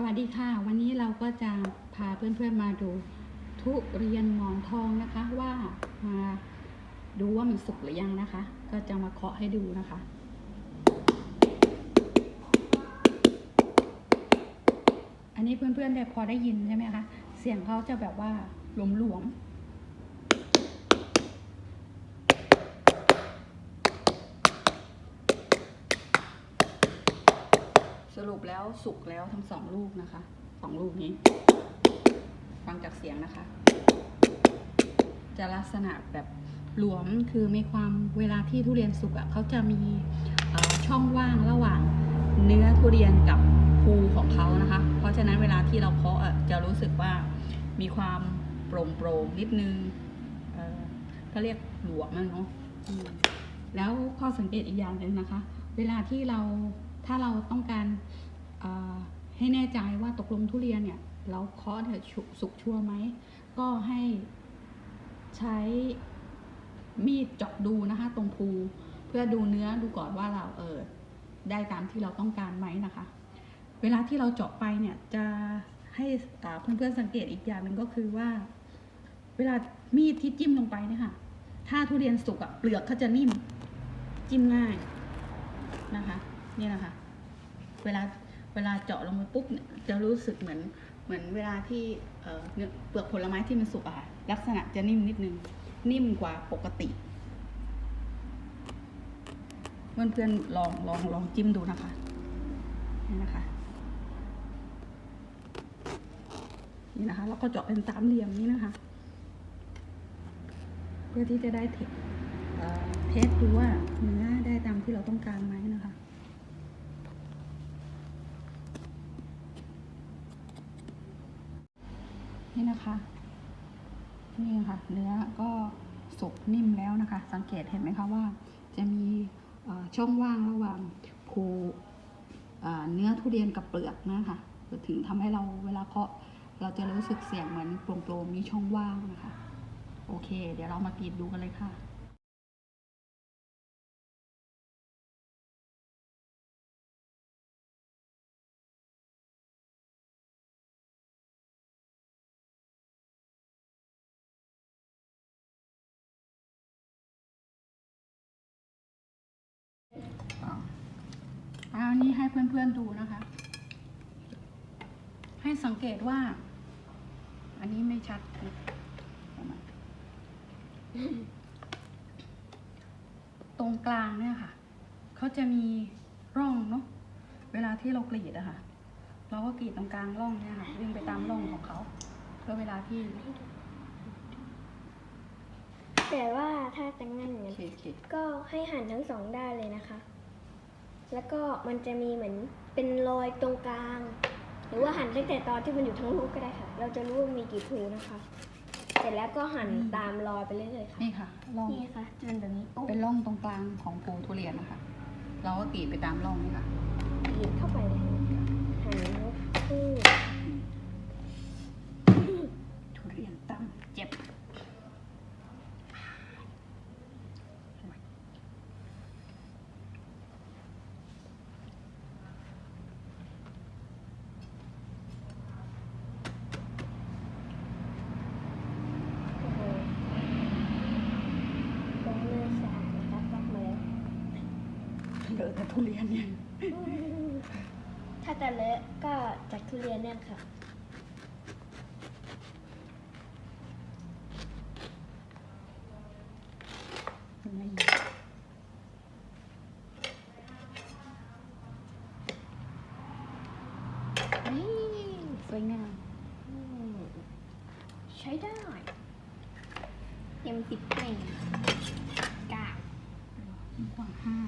สวัสดีค่ะ วันนี้เราก็จะพาเพื่อนๆมาดูทุเรียนหมอนทองนะคะ ว่ามาดูว่ามันสุกหรือยังนะคะ ก็จะมาเคาะให้ดูนะคะอันนี้เพื่อนๆได้พอได้ยินใช่ไหมคะ เสียงเขาจะแบบว่าหลวมๆส รุปแล้วสุกแล้วทั้งสองลูกนะคะสองลูกนี้ ฟังจากเสียงนะคะ จะลักษณะแบบหลวมคือมีความเวลาที่ทุเรียนสุกอะ่ะเขาจะมีช่องว่างระหว่างเนื้อทุเรียนกับภูของเขานะคะ เพราะฉะนั้นเวลาที่เราเคาะอะจะรู้สึกว่ามีความโปร่งโปร่งนิดนึงเอ่อก็เรียกหลวมอะเนาะแล้วข้อสังเกตอีกอย่างหนึ่งนะคะ เวลาที่เรา ถ้าเราต้องการให้แน่ใจว่าตกลงทุเรียนเนี่ยเราเคาะเนี่ยสุกชัวร์ไหม ก็ให้ใช้มีดเจาะดูนะคะ ตรงภูเพื่อดูเนื้อดูก่อนว่าเราเออได้ตามที่เราต้องการไหมนะคะ เวลาที่เราเจาะไปเนี่ยจะให้อ่าเพื่อนๆสังเกตอีกอย่างหนึ่งก็คือว่า เวลามีดที่จิ้มลงไปเนี่ยค่ะ ถ้าทุเรียนสุกอะเปลือกเขาจะนิ่มจิ้มง่ายนะคะ นี่นะคะ เวลาเวลาเจาะลงไปปุ๊บเนี่ยจะรู้สึกเหมือนเหมือนเวลาที่เเปลือกผลไม้ที่มันสุกอะค่ะ ลักษณะจะนิ่มนิดนึง นิ่มกว่าปกติ เพื่อนๆลองลองลองจิ้มดูนะคะนี่นะคะนี่นะคะแล้วก็เจาะเป็นสามเหลี่ยมนี้นะคะ เพื่อที่จะได้เทสเอ่อเทสดูว่าเนื้อได้ตามที่เราต้องการไหมนะคะ นี่นะคะ นี่ค่ะ เนื้อก็สุกนิ่มแล้วนะคะ สังเกตเห็นไหมคะว่า จะมีช่องว่างระหว่างภูเอ่อเนื้อทุเรียนกับเปลือกนะคะถึงทำให้เราเวลาเคาะเราจะรู้สึกเสียงเหมือนโปร่งๆมีช่องว่างนะคะ โอเค เดี๋ยวเรามากรีดดูกันเลยค่ะ อันนี้ให้เพื่อนๆดูนะคะ ให้สังเกตว่า อันนี้ไม่ชัดประมาณตรงกลางเนี่ยค่ะ เขาจะมีร่องเนาะ เวลาที่เรากรีดอะค่ะ เราก็กรีดตรงกลางร่องเนี่ยค่ะวิ่งไปตามร่องของเขา เพื่อเวลาที่ แต่ว่าถ้าจะงั้นอย่างโอนั้นเคโอเคก็ให้หั่นทั้งสองด้านเลยนะคะ แล้วก็มันจะมีเหมือนเป็นรอยตรงกลาง หรือว่าหั่นตั้งแต่ตอนที่มันอยู่ทั้งลูกก็ได้ค่ะ เราจะรู้ว่ามีกี่ภูนะคะ เสร็จแล้วก็หั่นตามรอยไปเรื่อยๆค่ะ นี่ค่ะร่องนี่ค่ะจะเป็นแบบนี้โอ้เป็นร่องตรงกลางของภูทุเรียนนะคะ เราก็กรีดไปตามร่องนี่ค่ะ หยิบเข้าไปเลยหั่นนกคู่ ทุเรียนตั้งเจ็บ โอ้โหตรงมือสะอาดนะคะปักมาแล้ว เหลือแต่ทุเรียนเนี่ย ถ้าจะเลอะก็จากทุเรียนเนี่ยค่ะ นี่นี่สวยงามอืมใช้ได้เต็มสิบเต็มเก้า กว่าห้า